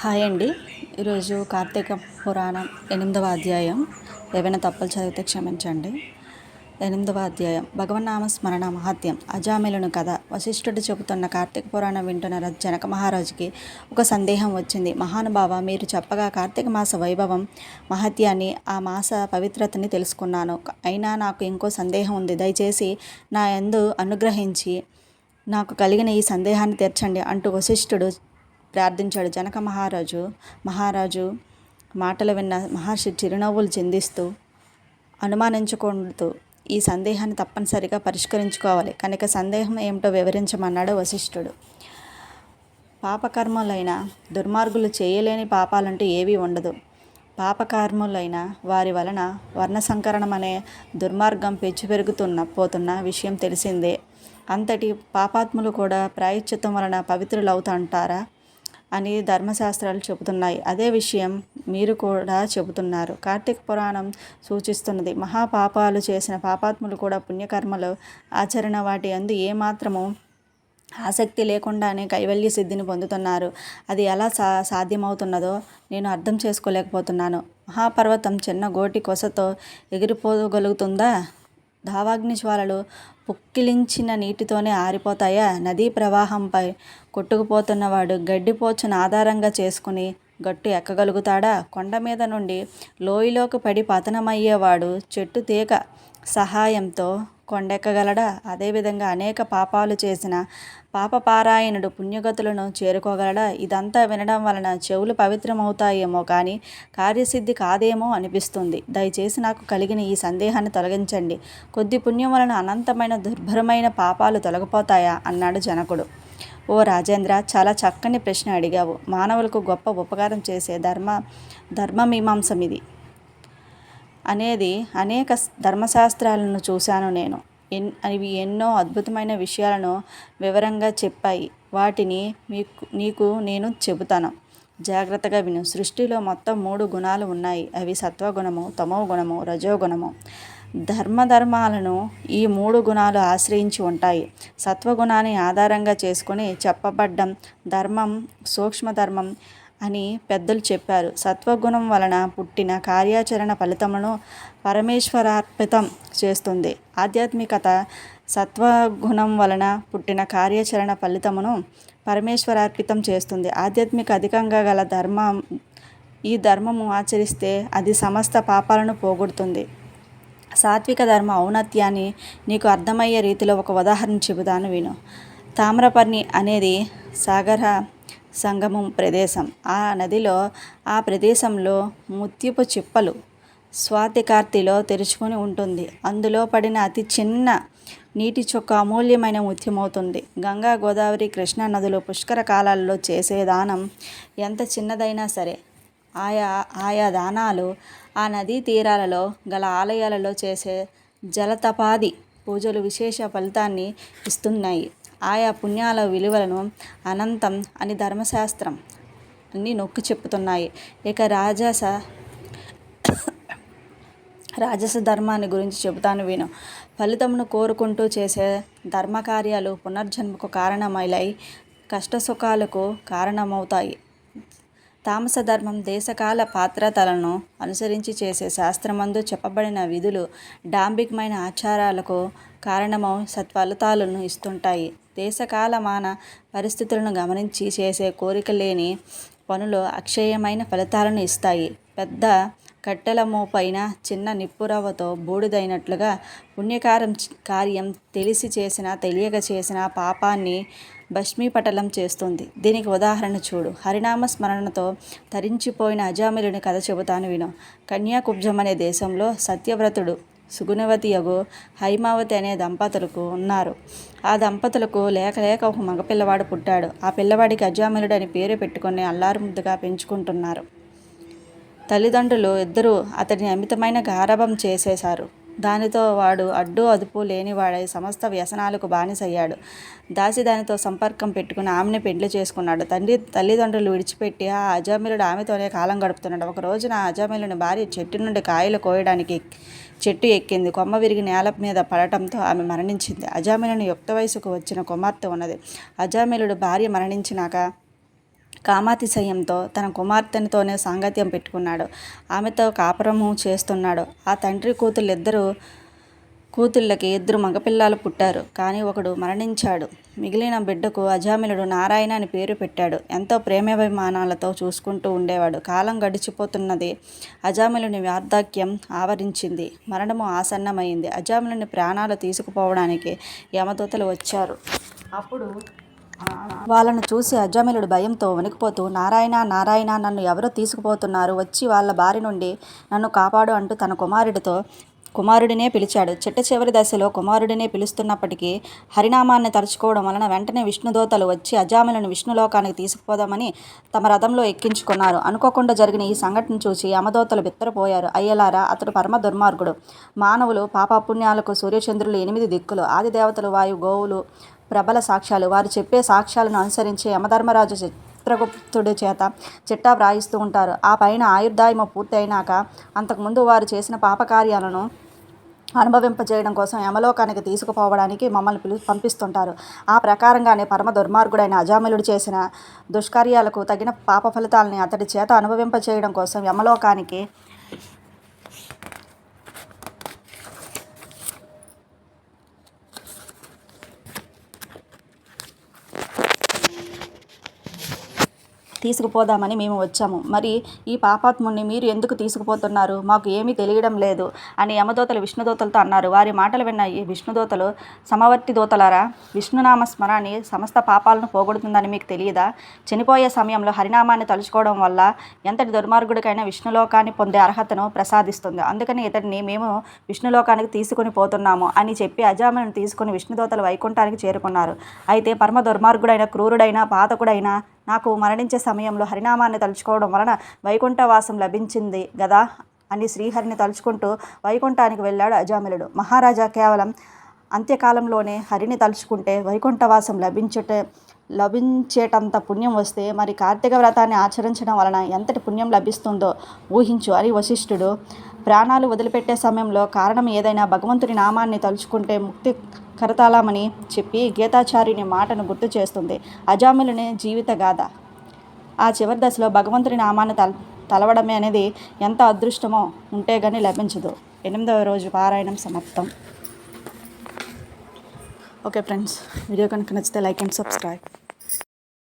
Hi అండి. ఈరోజు కార్తీక పురాణం ఎనిమిదవ అధ్యాయం. ఏవైనా తప్పులు చదివితే క్షమించండి. ఎనిమిదవ అధ్యాయం. భగవన్నామ స్మరణ మహత్యం. అజామిలను కథ. వశిష్ఠుడు చెబుతున్న కార్తీక పురాణం వింటున్న ర- జనక మహారాజుకి ఒక సందేహం వచ్చింది. మహానుభావ మీరు చెప్పగా కార్తీక మాస వైభవం మహత్యాన్ని ఆ మాస పవిత్రతని తెలుసుకున్నాను. అయినా నాకు ఇంకో సందేహం ఉంది. దయచేసి నా యందు అనుగ్రహించి నాకు కలిగిన ఈ సందేహాన్ని తీర్చండి అంటూ వశిష్ఠుడు ప్రార్థించాడు జనక మహారాజు. మహారాజు మాటలు విన్న మహర్షి చిరునవ్వులు చిందిస్తూ అనుమానించకూడదు ఈ సందేహాన్ని తప్పనిసరిగా పరిష్కరించుకోవాలి. కనుక సందేహం ఏమిటో వివరించమన్నాడు వశిష్ఠుడు. పాపకర్మలైన దుర్మార్గులు చేయలేని పాపాలంటూ ఏవీ ఉండదు. పాపకర్ములైన వారి వలన వర్ణ సంకరణం అనే దుర్మార్గం పెంచి పెరుగుతున్న పోతున్న విషయం తెలిసిందే. అంతటి పాపాత్ములు కూడా ప్రాయశ్చిత్తం వలన పవిత్రులవుతుంటారా? అని ధర్మశాస్త్రాలు చెబుతున్నాయి. అదే విషయం మీరు కూడా చెబుతున్నారు. కార్తీక పురాణం సూచిస్తున్నది. మహాపాపాలు చేసిన పాపాత్ములు కూడా పుణ్యకర్మలు ఆచరణ వాటి అందు ఏమాత్రము ఆసక్తి లేకుండానే కైవల్య సిద్ధిని పొందుతున్నారు. అది ఎలా సా సాధ్యమవుతున్నదో నేను అర్థం చేసుకోలేకపోతున్నాను. మహాపర్వతం చిన్న గోటి కొసతో ఎగిరిపోగలుగుతుందా? దావాగ్ని జ్వాలలు పుక్కిలించిన నీటితోనే ఆరిపోతాయా? నదీ ప్రవాహంపై కొట్టుకుపోతున్నవాడు గడ్డిపోచును ఆధారంగా చేసుకుని గట్టు ఎక్కగలుగుతాడా? కొండ మీద నుండి లోయలోకి పడి పతనమయ్యేవాడు చెట్టు తీగ సహాయంతో కొండెక్కగలడా? అదేవిధంగా అనేక పాపాలు చేసిన పాపపారాయణుడు పుణ్యగతులను చేరుకోగలడా? ఇదంతా వినడం వలన చెవులు పవిత్రమవుతాయేమో కానీ కార్యసిద్ధి కాదేమో అనిపిస్తుంది. దయచేసి నాకు కలిగిన ఈ సందేహాన్ని తొలగించండి. కొద్ది పుణ్యం వలన అనంతమైన దుర్భరమైన పాపాలు తొలగిపోతాయా? అన్నాడు జనకుడు. ఓ రాజేంద్ర చాలా చక్కని ప్రశ్న అడిగావు. మానవులకు గొప్ప ఉపకారం చేసే ధర్మ ధర్మమీమాంసం ఇది అనేది అనేక ధర్మశాస్త్రాలను చూశాను నేను. ఎన్ అవి ఎన్నో అద్భుతమైన విషయాలను వివరంగా చెప్పాయి. వాటిని మీకు నీకు నేను చెబుతాను. జాగ్రత్తగా విను. సృష్టిలో మొత్తం మూడు గుణాలు ఉన్నాయి. అవి సత్వగుణము తమో గుణము రజోగుణము. ధర్మధర్మాలను ఈ మూడు గుణాలు ఆశ్రయించి ఉంటాయి. సత్వగుణాన్ని ఆధారంగా చేసుకొని చెప్పబడ్డం ధర్మం సూక్ష్మధర్మం అని పెద్దలు చెప్పారు. సత్వగుణం వలన పుట్టిన కార్యాచరణ ఫలితమును పరమేశ్వరార్పితం చేస్తుంది. ఆధ్యాత్మికత సత్వగుణం వలన పుట్టిన కార్యాచరణ ఫలితమును పరమేశ్వరార్పితం చేస్తుంది. ఆధ్యాత్మిక అధికంగా గల ధర్మం ఈ ధర్మము ఆచరిస్తే అది సమస్త పాపాలను పోగొడుతుంది. సాత్విక ధర్మ ఔన్నత్యాన్ని నీకు అర్థమయ్యే రీతిలో ఒక ఉదాహరణ చెబుతాను విను. తామ్రపర్ణి అనేది సాగర సంగమం ప్రదేశం. ఆ నదిలో ఆ ప్రదేశంలో ముత్యపు చిప్పలు స్వాతి కార్తెలో తెరుచుకొని ఉంటుంది. అందులో పడిన అతి చిన్న నీటి చొక్క అమూల్యమైన ముత్యమవుతుంది. గంగా గోదావరి కృష్ణా నదులు పుష్కర కాలాల్లో చేసే దానం ఎంత చిన్నదైనా సరే. ఆయా ఆయా దానాలు ఆ నదీ తీరాలలో గల ఆలయాలలో చేసే జలతపాది పూజలు విశేష ఫలితాన్ని ఇస్తున్నాయి. ఆయా పుణ్యాల విలువలను అనంతం అని ధర్మశాస్త్రం అన్ని నొక్కి చెప్పుతున్నాయి ఇక రాజస రాజస ధర్మాన్ని గురించి చెబుతాను విను. ఫలితమును కోరుకుంటూ చేసే ధర్మకార్యాలు పునర్జన్మకు కారణమైలై కష్టసుఖాలకు కారణమవుతాయి. తామస ధర్మం దేశకాల పాత్రతలను అనుసరించి చేసే శాస్త్రమందు చెప్పబడిన విధులు డాంబికమైన ఆచారాలకు కారణమై సత్ఫలితాలను ఇస్తుంటాయి. దేశకాలమాన పరిస్థితులను గమనించి చేసే కోరిక లేని పనులు అక్షయమైన ఫలితాలను ఇస్తాయి. పెద్ద కట్టెల మోపైన చిన్న నిప్పురవ్వతో బూడిదైనట్లుగా పుణ్యకారం కార్యం తెలిసి చేసిన తెలియక చేసిన పాపాన్ని భస్మీపటలం చేస్తుంది. దీనికి ఉదాహరణ చూడు. హరినామ స్మరణతో తరించిపోయిన అజామిలుని కథ చెబుతాను విను. కన్యాకుబ్జం అనే దేశంలో సత్యవ్రతుడు సుగుణవతి యగు హైమావతి అనే దంపతులకు ఉన్నారు. ఆ దంపతులకు లేక లేక ఒక మగపిల్లవాడు పుట్టాడు. ఆ పిల్లవాడికి అజామిలుడు అని పేరు పెట్టుకుని అల్లారు ముద్దుగా పెంచుకుంటున్నారు. తల్లిదండ్రులు ఇద్దరూ అతడిని అమితమైన గారభం చేసేశారు. దానితో వాడు అడ్డు అదుపు లేనివాడై సమస్త వ్యసనాలకు బానిసయ్యాడు. దాసి దానితో సంపర్కం పెట్టుకుని ఆమెను పెళ్ళి చేసుకున్నాడు. తండ్రి తల్లిదండ్రులు విడిచిపెట్టి ఆ అజామిలుడు ఆమెతోనే కాలం గడుపుతున్నాడు. ఒక రోజున ఆ అజామిలుని భార్య చెట్టు నుండి కాయలు కోయడానికి చెట్టు ఎక్కింది. కొమ్మ విరిగి నేల మీద పడటంతో ఆమె మరణించింది. అజామిలుని యుక్త వయసుకు వచ్చిన కుమార్తె ఉన్నది. అజామిలుడు భార్య మరణించినాక కామాతిశయంతో తన కుమార్తెనితోనే సాంగత్యం పెట్టుకున్నాడు. ఆమెతో కాపురము చేస్తున్నాడు. ఆ తండ్రి కూతుళ్ళిద్దరూ కూతుళ్ళకి ఇద్దరు మగపిల్లలు పుట్టారు. కానీ ఒకడు మరణించాడు. మిగిలిన బిడ్డకు అజామిలుడు నారాయణ అని పేరు పెట్టాడు. ఎంతో ప్రేమాభిమానాలతో చూసుకుంటూ ఉండేవాడు. కాలం గడిచిపోతున్నది. అజామిలుని వార్ధక్యం ఆవరించింది. మరణము ఆసన్నమైంది. అజామిలుని ప్రాణాలు తీసుకుపోవడానికి యమదూతలు వచ్చారు. అప్పుడు వాళ్ళను చూసి అజామిలుడు భయంతో వణికిపోతూ నారాయణ నారాయణ నన్ను ఎవరో తీసుకుపోతున్నారు వచ్చి వాళ్ళ బారి నుండి నన్ను కాపాడు అంటూ తన కుమారుడితో కుమారుడినే పిలిచాడు. చిట్ట చివరి దశలో కుమారుడినే పిలుస్తున్నప్పటికీ హరినామాన్ని తలుచుకోవడం వలన వెంటనే విష్ణుదోతలు వచ్చి అజామిలను విష్ణులోకానికి తీసుకుపోదామని తమ రథంలో ఎక్కించుకున్నారు. అనుకోకుండా జరిగిన ఈ సంఘటన చూసి యమదోతలు బిత్తరపోయారు. అయ్యలారా అతడు పరమ దుర్మార్గుడు. మానవులు పాపపుణ్యాలకు సూర్యచంద్రులు ఎనిమిది దిక్కులు. ఆది దేవతలు వాయు గోవులు ప్రబల సాక్ష్యాలు. వారు చెప్పే సాక్ష్యాలను అనుసరించి యమధర్మరాజు చిత్రగుప్తుడి చేత చిట్టా వ్రాయిస్తూ ఉంటారు. ఆ పైన ఆయుర్దాయము పూర్తయినాక అంతకుముందు వారు చేసిన పాపకార్యాలను అనుభవింపజేయడం కోసం యమలోకానికి తీసుకుపోవడానికి మమ్మల్ని పిలు పంపిస్తుంటారు. ఆ ప్రకారంగానే పరమ దుర్మార్గుడైన అజామిలుడు చేసిన దుష్కార్యాలకు తగిన పాప ఫలితాలని అతడి చేత అనుభవింపజేయడం కోసం యమలోకానికి తీసుకుపోదామని మేము వచ్చాము. మరి ఈ పాపాత్ముని మీరు ఎందుకు తీసుకుపోతున్నారు? మాకు ఏమీ తెలియడం లేదు అని యమదూతలు విష్ణుదూతలతో అన్నారు. వారి మాటలు విన్న ఈ విష్ణుదోతలు సమవర్తి దోతలారా విష్ణునామ స్మరణి సమస్త పాపాలను పోగొడుతుందని మీకు తెలియదా? చనిపోయే సమయంలో హరినామాన్ని తలుచుకోవడం వల్ల ఎంతటి దుర్మార్గుడికైనా విష్ణులోకాన్ని పొందే అర్హతను ప్రసాదిస్తుంది. అందుకని ఇతడిని మేము విష్ణులోకానికి తీసుకుని పోతున్నాము అని చెప్పి అజామను తీసుకుని విష్ణుదోతలు వైకుంఠానికి చేరుకున్నారు. అయితే పరమ దుర్మార్గుడైన క్రూరుడైన పాతకుడైన నాకు మరణించే సమయంలో హరినామాన్ని తలుచుకోవడం వలన వైకుంఠవాసం లభించింది గదా అని శ్రీహరిని తలుచుకుంటూ వైకుంఠానికి వెళ్ళాడు అజామిలుడు. మహారాజా కేవలం అంత్యకాలంలోనే హరిని తలుచుకుంటే వైకుంఠవాసం లభించట లభించేటంత పుణ్యం వస్తే మరి కార్తీక వ్రతాన్ని ఆచరించడం వలన ఎంతటి పుణ్యం లభిస్తుందో ఊహించు అని వశిష్ఠుడు. ప్రాణాలు వదిలిపెట్టే సమయంలో కారణం ఏదైనా భగవంతుని నామాన్ని తలుచుకుంటే ముక్తి కరతాళమని చెప్పి గీతాచార్యుని మాటను గుర్తు చేస్తుంది. అజామిలుని జీవిత గాథ. ఆ చివరి దశలో భగవంతుని నామాన్ని తల తలవడమే అనేది ఎంత అదృష్టమో ఉంటే కానీ లభించదు. ఎనిమిదవ రోజు పారాయణం సమాప్తం. ఓకే ఫ్రెండ్స్ వీడియో కనుక నచ్చితే లైక్ అండ్ సబ్స్క్రైబ్.